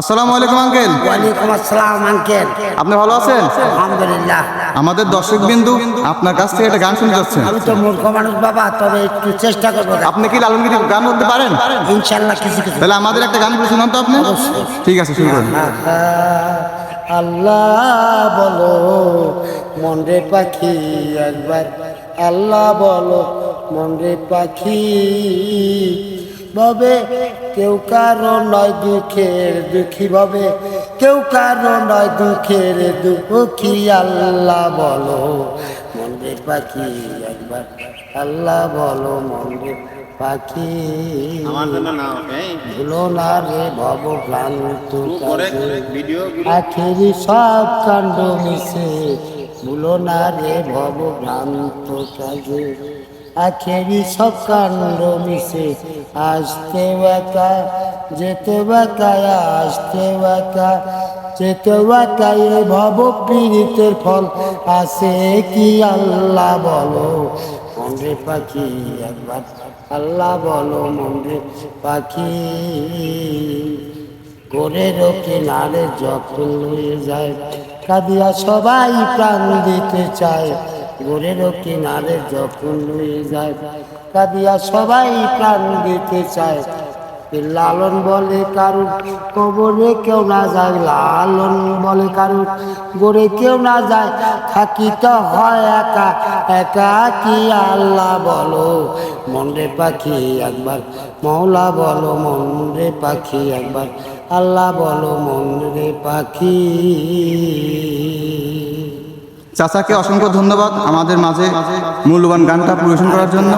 আসসালামু আলাইকুম আঙ্কেল ওয়ালাইকুম আসসালাম আঙ্কেল আপনি ভালো আছেন? আলহামদুলিল্লাহ। আমাদের দর্শক বিন্দু আপনার কাছ থেকে একটা গান শুনতে যাচ্ছেন। আমি তো মূর্খ মানুষ বাবা তবে একটু চেষ্টা করব আপনি কি লালনগিরি গান করতে পারেন? ইনশাল্লাহ কিছু কিছু। তাহলে আমাদের একটা গান বলে শুনান তো আপনি। ঠিক আছে শুরু করুন। আল্লাহ বলো মনরে পাখি একবার। আল্লাহ বলো মনরে পাখি। ভাবে কেউ কারও নয় দুঃখের দুঃখী, ভাবে কেউ কারও নয় দুঃখের দুঃখী। আল্লাহ বলো মন্দির পাখি, একবার আল্লাহ বলো মনরে পাখি। ভুলো না রে ভব ভ্রান্ত আখেরি সব কাণ্ড মিশে। ভুলো না রে ভব ভ্রান্ত কাজে। আখেরি সব কাণ্ড মিশে। আসতে একা যেতে একা আসতে একা যেতে একা এ ভব পীড়িতের ফল। আসে কি আল্লাহ বলো? মন্ডে পাখি একবার। আল্লাহ বলো মন্ডে পাখি। করে রোকে নারে যখন লয়ে যায়। কাঁদিয়া সবাই প্রাণ দিতে চায়। গোরে রোকে নারে যখন লয়ে যায়। কাঁদিয়া সবাই প্রাণ দিতে চায়। লালন বলে কারুর, কবরে কেউ না যায় লালন বলে কারুর। গোরে কেউ না যায়, থাকি তো হয় একা একা কি আল্লাহ বলো? মনরে পাখি একবার মৌলা বলো মনরে পাখি একবার, আল্লাহ বলো মনরে পাখি। চাচাকে অসংখ্য ধন্যবাদ আমাদের মাঝে মূল্যবান গানটা পরিবেশন করার জন্য।